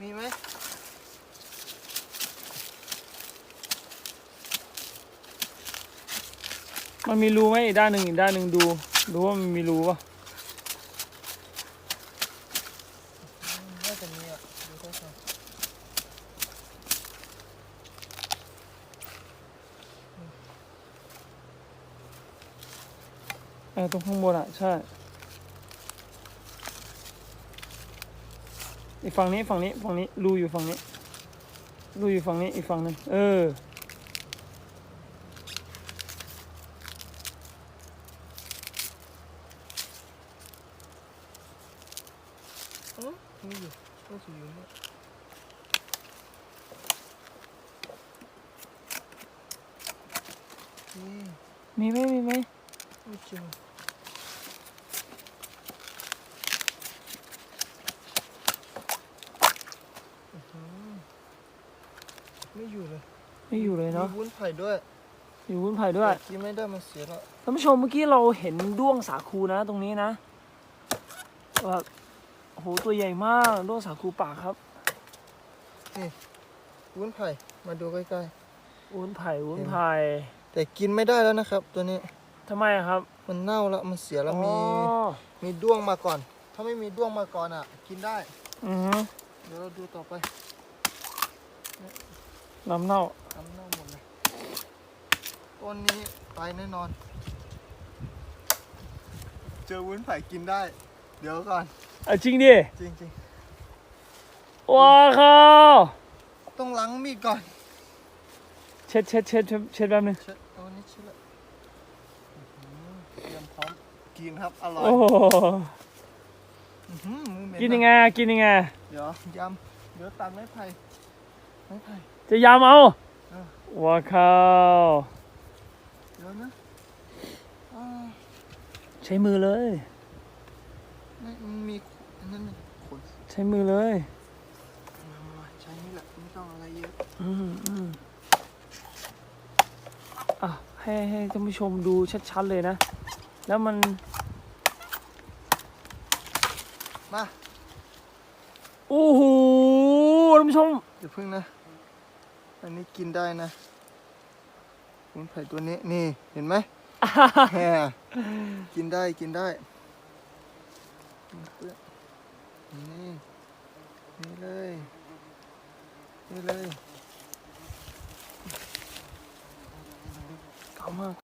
มีไหมมันมีรูไหมอีกด้านหนึ่งอีกด้านหนึ่งดูดูว่ามันมีรูปะน่าจะมีอะดูท่าทางเออตรงข้างบนอะใช่ อีกฝั่งนี้ฝั่งนี้ฝั่งนี้รูอยู่ฝั่งนี้รูอยู่ฝั่งนี้อีกฝั่งหนึ่งเอออ๋อมีอยู่น่าจะอยู่เนี่ยนี่มีไหมมีไหมไม่เจออื้อหือ ไม่อยู่เลยไม่อยู่เลยเนาะมีวุ้นไผ่ด้วยอยู่วุ้นไผ่ด้วยแต่กินไม่ได้มันเสียแล้วท่านผู้ชมเมื่อกี้เราเห็นด้วงสาคูนะ ตรงนี้นะแบบโอ้โหตัวใหญ่มากด้วงสาคูปากครับวุ้นไผ่มาดูใกล้วุ้นไผ่วุ้นไผ่ๆแต่กินไม่ได้แล้วนะครับ ตัวนี้ทำไมอะครับ มันเน่าแล้วมันเสียแล้วมีอ๋อมีด้วงมาก่อน ถ้าไม่มีด้วงมาก่อนอะ กินได้ อือฮึเดี๋ยวเราดูต่อไป ลำเน่าทำเน่าหมดเลยต้นนี้ตายแน่นอน เจอวุ้นไผ่กินได้ เดี๋ยวก่อน เอาจริงดิจริงว้าข้าวๆต้องล้างมีดก่อนเช็ดเช็ดเช็ดเช็ดเช็ดแป๊บนึงเช็ดเอาอันนี้เช็ดละอื้อหือเตรียมพร้อมกินครับอร่อยโอ้โหอื้อหือมือเหม็กินยังไงกินยังไงเดี๋ยวยำเดี๋ยวตัดไม้ไผ่ไม้ไผ่ จะยำเอาเออว้าข้าวเดี๋ยวนะอ่าใช้มือเลยไม่มันมีอันนั้นน่ะขนใช้มือเลยมามามาใช้นี่แหละไม่ต้องอะไรเยอะอืมอืมอะให้ให้ท่านผู้ชมดูชัดๆเลยนะ แล้วมันมาโอ้โหท่านผู้ชมเดี๋ยวพึ่งนะ อันนี้กินได้นะวุ้นไผ่ตัวนี้นี่เห็นไหม แหมกินได้กินได้นี่นี่เลยนี่เลยเก่ามาก